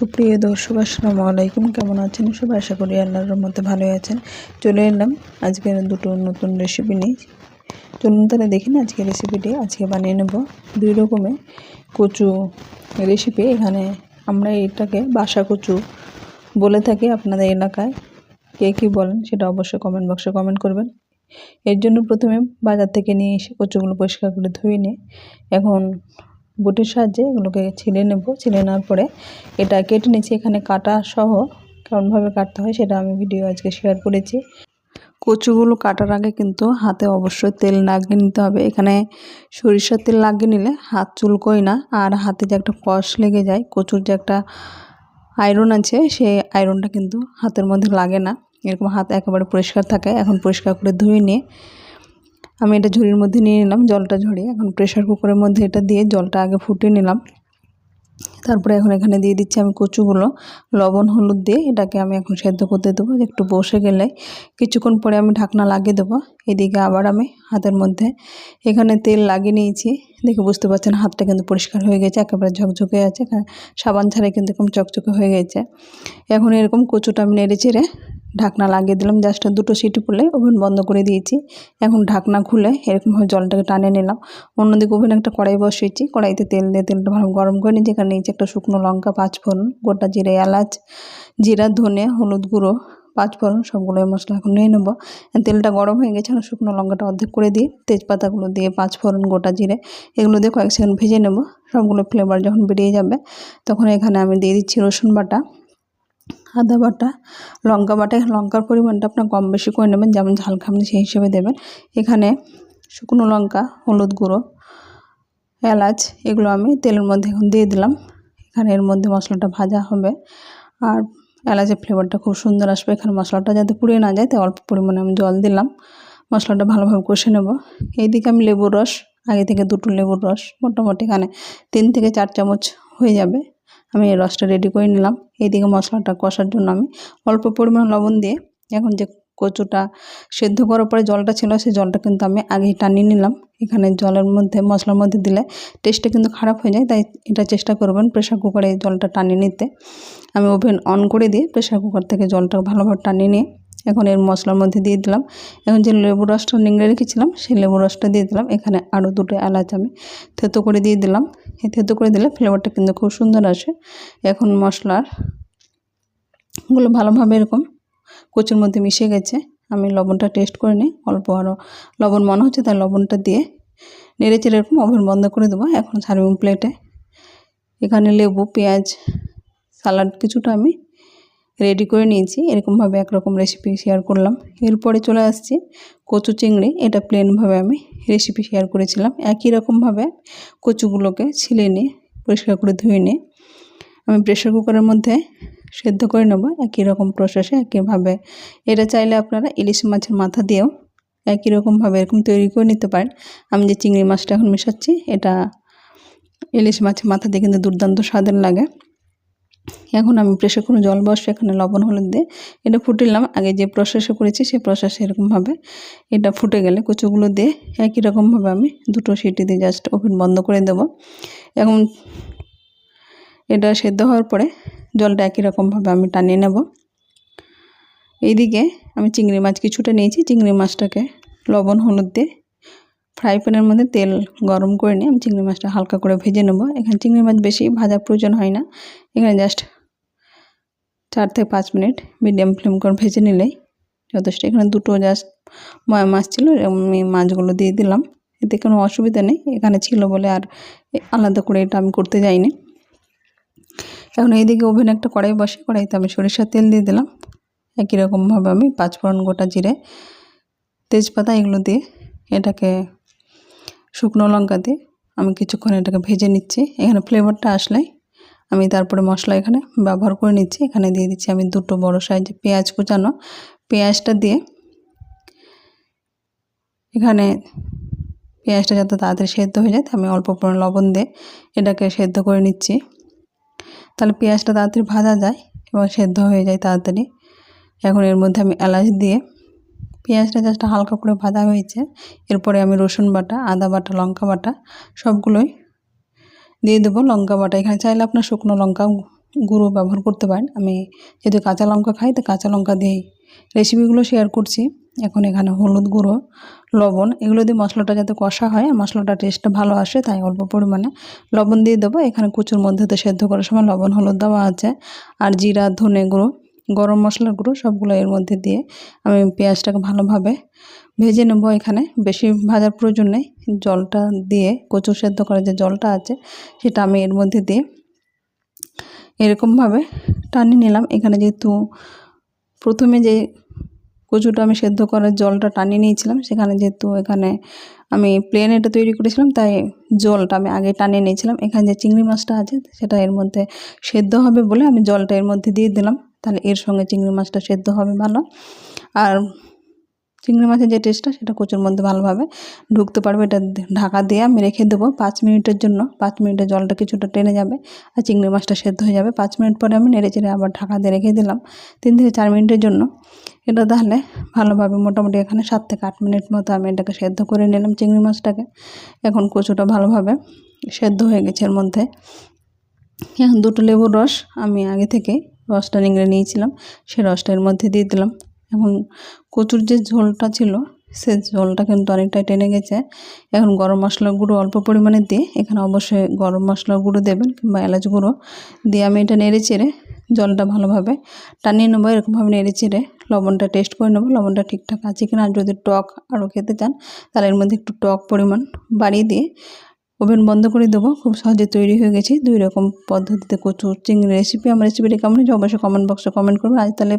সুপ্রিয় দর্শক, আসসালামু আলাইকুম। কেমন আছেন সবাই? আশা করি আল্লাহর মধ্যে ভালোই আছেন। চলে এলাম আজকের দুটো নতুন রেসিপি নিয়ে। চলুন তাহলে দেখেন আজকে রেসিপিটি আজকে বানিয়ে নেব দুই রকমের কচু রেসিপি এখানে আমরা এটাকে বাসা কচু বলে থাকি আপনাদের এলাকায়। কে কী বলেন সেটা অবশ্যই কমেন্ট বক্সে কমেন্ট করবেন। এর জন্য প্রথমে বাজার থেকে নিয়ে এসে কচুগুলো পরিষ্কার করে ধুয়ে নিয়ে এখন বুটির সাহায্যে এগুলোকে ছিলে নেব। ছিলে নেওয়ার পরে এটা কেটে নিয়েছি এখানে কাটা সহ। কেমনভাবে কাটতে হয় সেটা আমি ভিডিও আজকে শেয়ার করেছি। কচুগুলো কাটার আগে কিন্তু হাতে অবশ্যই তেল লাগিয়ে নিতে হবে। এখানে সরিষার তেল লাগিয়ে নিলে হাত চুলকোয় না। আর হাতে যে একটা কষ লেগে যায়, কচুর যে একটা আয়রন আছে, সেই আয়রনটা কিন্তু হাতের মধ্যে লাগে না। এরকম হাত একেবারে পরিষ্কার থাকে। এখন পরিষ্কার করে ধুয়ে নিয়ে আমি এটা ঝুড়ির মধ্যে নিয়ে নিলাম, জলটা ঝরিয়ে, এখন প্রেশার কুকারের মধ্যে এটা দিয়ে জলটা আগে ফুটিয়ে নিলাম। তারপরে এখন এখানে দিয়ে দিচ্ছি আমি কচুগুলো। লবণ, হলুদ দিয়ে এটাকে আমি এখন সেদ্ধ করতে দেবো। একটু বসে গেলে কিছুক্ষণ পরে আমি ঢাকনা লাগিয়ে দেবো। এদিকে আবার আমি হাতের মধ্যে এখানে তেল লাগিয়ে নিয়েছি। দেখে বুঝতে পারছেন, হাতটা কিন্তু পরিষ্কার হয়ে গেছে, একেবারে ঝকঝকে আছে সাবান ছাড়াই কিন্তু এরকম চকচকে হয়ে গেছে। এখন এরকম কচুটা আমি নেড়ে চেড়ে ঢাকনা লাগিয়ে দিলাম। জাস্ট দুটো সিটি পড়লে ওভেন বন্ধ করে দিয়েছি। এখন ঢাকনা খুলে এরকমভাবে জলটাকে টানে নিলাম। অন্যদিকে ওভেন একটা কড়াই বসিয়েছি। কড়াইতে তেল দিয়ে তেলটা ভালো গরম করে নিয়েছি এখানে নিয়েছি একটা শুকনো লঙ্কা, পাঁচফোড়ন, গোটা জিরে, এলাচ, জিরা, ধনে, হলুদ গুঁড়ো, পাঁচফোড়ন সবগুলো মশলা এখন নিয়ে নেব। তেলটা গরম হয়ে গেছে, এখন শুকনো লঙ্কাটা অর্ধেক করে দিয়ে তেজপাতাগুলো দিয়ে পাঁচফোড়ন, গোটা জিরে, এগুলো দিয়ে কয়েক সেকেন্ড ভেজে নেব। সবগুলো ফ্লেভার যখন বেরিয়ে যাবে, তখন এখানে আমি দিয়ে দিচ্ছি রসুন বাটা, আদা বাটা, লঙ্কা বাটা। লঙ্কার পরিমাণটা আপনার কম বেশি করে নেবেন, যেমন ঝাল খাবেন সেই হিসেবে দেবেন। এখানে শুকনো লঙ্কা, হলুদ গুঁড়ো, এলাচ, এগুলো আমি তেলের মধ্যে এখন দিয়ে দিলাম। এখানে এর মধ্যে মশলাটা ভাজা হবে। আর এলাচের ফ্লেভারটা খুব সুন্দর আসবে। এখানে মশলাটা যাতে পুড়িয়ে না যায়, তাই অল্প পরিমাণে আমি জল দিলাম। মশলাটা ভালোভাবে কষে নেব। এইদিকে আমি লেবুর রস, আগে থেকে দুটো লেবুর রস, মোটামুটি এখানে তিন থেকে চার চামচ হয়ে যাবে। আমি এই রসটা রেডি করে নিলাম। এইদিকে মশলাটা কষার জন্য আমি অল্প পরিমাণ লবণ দিয়ে এখন যে কচুটা সেদ্ধ করার পরে জলটা ছিল, সেই জলটা কিন্তু আমি আগেই টানিয়ে নিলাম। এখানে জলের মধ্যে, মশলার মধ্যে দিলে টেস্টটা কিন্তু খারাপ হয়ে যায়, তাই এটা চেষ্টা করবেন প্রেশার কুকারে জলটা টানিয়ে নিতে। আমি ওভেন অন করে দিয়ে প্রেশার কুকার থেকে জলটা ভালোভাবে টানিয়ে নিয়ে এখন এর মশলার মধ্যে দিয়ে দিলাম। এখন যে লেবু রসটা নিংড়ে রেখেছিলাম, সেই লেবু রসটা দিয়ে দিলাম। এখানে আরও দুটো এলাচ আমি থেতো করে দিয়ে দিলাম। এই থেতো করে দিলে ফ্লেভারটা কিন্তু খুব সুন্দর আসে। এখন মশলারগুলো ভালোভাবে এরকম কচুর মধ্যে মিশে গেছে। আমি লবণটা টেস্ট করে নিই। অল্প আরও লবণ মনে হচ্ছে, তাই লবণটা দিয়ে নেড়ে চেড়ে এরকম ওভেন বন্ধ করে দেবো। এখন সার্ভিং প্লেটে এখানে লেবু, পেঁয়াজ সালাড কিছুটা আমি রেডি করে নিয়েছি। এরকমভাবে একরকম রেসিপি শেয়ার করলাম। এরপরে চলে আসছি কচু চিংড়ি। এটা প্লেনভাবে আমি রেসিপি শেয়ার করেছিলাম। একই রকমভাবে কচুগুলোকে ছিলে নিয়ে, পরিষ্কার করে ধুয়ে নিয়ে আমি প্রেশার কুকারের মধ্যে সেদ্ধ করে নেব, একই রকম প্রসেসে একইভাবে এটা চাইলে আপনারা ইলিশ মাছের মাথা দিয়েও একই রকমভাবে এরকম তৈরি করে নিতে পারেন। আমি যে চিংড়ি মাছটা এখন মেশাচ্ছি, এটা ইলিশ মাছের মাথা দিয়ে কিন্তু দুর্দান্ত স্বাদের লাগে। এখন আমি প্রেশার কোনো জল বসে এখানে লবণ, হলুদ দিয়ে এটা ফুটিলাম আগে যে প্রসেসে করেছি, সেই প্রসেসে এরকমভাবে এটা ফুটে গেলে কচুগুলো দিয়ে একই রকমভাবে আমি দুটো সিটি দিয়ে জাস্ট ওভেন বন্ধ করে দেব। এখন এটা সেদ্ধ হওয়ার পরে জলটা একই রকমভাবে আমি টানিয়ে নেব। এইদিকে আমি চিংড়ি মাছ কিছুটা নিয়েছি। চিংড়ি মাছটাকে লবণ, হলুদ দিয়ে ফ্রাই প্যানের মধ্যে তেল গরম করে নিয়ে আমি চিংড়ি মাছটা হালকা করে ভেজে নেব। এখানে চিংড়ি মাছ বেশি ভাজার প্রয়োজন হয় না। এখানে জাস্ট চার থেকে পাঁচ মিনিট মিডিয়াম ফ্লেম করে ভেজে নিলেই যথেষ্ট। এখানে দুটো জাস্ট ময়া মাছ ছিল, আমি মাছগুলো দিয়ে দিলাম। এতে কোনো অসুবিধা নেই। এখানে ছিল বলে আর আলাদা করে এটা আমি করতে যাইনি। এখন এইদিকে ওভেনে একটা কড়াই বসে কড়াইতে আমি সরিষার তেল দিয়ে দিলাম। একই রকমভাবে আমি পাঁচফোড়ন গোটা জিরে, তেজপাতা এগুলো দিয়ে এটাকে শুকনো লঙ্কা দিয়ে আমি কিছুক্ষণ এটাকে ভেজে নিচ্ছি। এখানে ফ্লেভারটা আসলে আমি তারপরে মশলা এখানে ব্যবহার করে নিচ্ছি। এখানে দিয়ে দিচ্ছি আমি দুটো বড় সাইজে পেঁয়াজ কুচানো। পেঁয়াজটা দিয়ে এখানে পেঁয়াজটা যাতে তাড়াতাড়ি সেদ্ধ হয়ে যায় আমি অল্প পরিমাণ লবণ দিয়ে এটাকে সেদ্ধ করে নিচ্ছি। তাহলে পেঁয়াজটা তাড়াতাড়ি ভাজা যায় এবং সেদ্ধ হয়ে যায় তাড়াতাড়ি। এখন এর মধ্যে আমি এলাচ দিয়ে পেঁয়াজটা জাস্ট হালকা করে ভাজা হয়েছে। এরপরে আমি রসুন বাটা, আদা বাটা, লঙ্কা বাটা সবগুলোই দিয়ে দেবো। লঙ্কা বাটা এখানে চাইলে আপনার শুকনো লঙ্কা গুঁড়ো ব্যবহার করতে পারেন। আমি যেহেতু কাঁচা লঙ্কা খাই, তো কাঁচা লঙ্কা দিয়েই রেসিপিগুলো শেয়ার করছি। এখন এখানে হলুদ গুঁড়ো, লবণ, এগুলো দিয়ে মশলাটা যাতে কষা হয় মশলাটা টেস্টটা ভালো আসে, তাই অল্প পরিমাণে লবণ দিয়ে দেবো। এখানে কুচুর মধ্যে তো সেদ্ধ করার সময় লবণ, হলুদ দেওয়া আছে। আর জিরা, ধনে গুঁড়ো, গরম মশলার গুঁড়ো সবগুলো এর মধ্যে দিয়ে আমি পেঁয়াজটাকে ভালোভাবে ভেজে নেব এখানে। বেশি ভাজার প্রয়োজন নেই। জলটা দিয়ে কচু সেদ্ধ করার যে জলটা আছে, সেটা আমি এর মধ্যে দিয়ে এরকমভাবে টানিয়ে নিলাম। এখানে যেহেতু প্রথমে যে কচুটা আমি সেদ্ধ করার জলটা টানিয়ে নিয়েছিলাম। সেখানে যেহেতু এখানে আমি প্লেন এটা তৈরি করেছিলাম, তাই জলটা আমি আগে টানিয়ে নিয়েছিলাম। এখানে যে চিংড়ি মাছটা আছে, সেটা এর মধ্যে সেদ্ধ হবে বলে আমি জলটা এর মধ্যে দিয়ে দিলাম। তাহলে এর সঙ্গে চিংড়ি মাছটা সেদ্ধ হবে ভালো। আর চিংড়ি মাছের যে টেস্টটা সেটা কচুর মধ্যে ভালোভাবে ঢুকতে পারবে। এটা ঢাকা দিয়ে আমি রেখে দেবো পাঁচ মিনিটের জন্য। পাঁচ মিনিটে জলটা কিছুটা টেনে যাবে আর চিংড়ি মাছটা সেদ্ধ হয়ে যাবে। পাঁচ মিনিট পরে আমি নেড়ে চেড়ে আবার ঢাকা দিয়ে রেখে দিলাম তিন থেকে চার মিনিটের জন্য। এটা তাহলে ভালোভাবে মোটামুটি এখানে সাত থেকে আট মিনিট মতো আমি এটাকে সেদ্ধ করে নিলাম চিংড়ি মাছটাকে। এখন কচুটা ভালোভাবে সেদ্ধ হয়ে গেছে এর মধ্যে। এখন দুটো লেবুর রস আমি আগে থেকে রসটা নিংড়ে নিয়েছিলাম সেই রসটা এর মধ্যে দিয়ে দিলাম। এখন কচুর যে ঝোলটা ছিল, সে ঝোলটা কিন্তু অনেকটাই টেনে গেছে। এখন গরম মশলার গুঁড়ো অল্প পরিমাণে দিয়ে এখানে অবশ্যই গরম মশলার গুঁড়ো দেবেন কিংবা এলাচ গুঁড়ো দিয়ে আমি এটা নেড়ে চেড়ে জলটা ভালোভাবে টানিয়ে নেব, এরকমভাবে নেড়ে চেড়ে লবণটা টেস্ট করে নেব। লবণটা ঠিকঠাক আছে কিনা, আর যদি টক আরও খেতে চান, তাহলে এর মধ্যে একটু টক পরিমাণ বাড়িয়ে দিয়ে ওভেন বন্ধ করে দেবো। খুব সহজে তৈরি হয়ে গেছে। দুই রকম পদ্ধতিতে কচু, চিংড়ি রেসিপি আমার রেসিপিটি কেমন হয়েছে অবশ্যই কমেন্ট বক্সে কমেন্ট করবেন। আজ তাহলে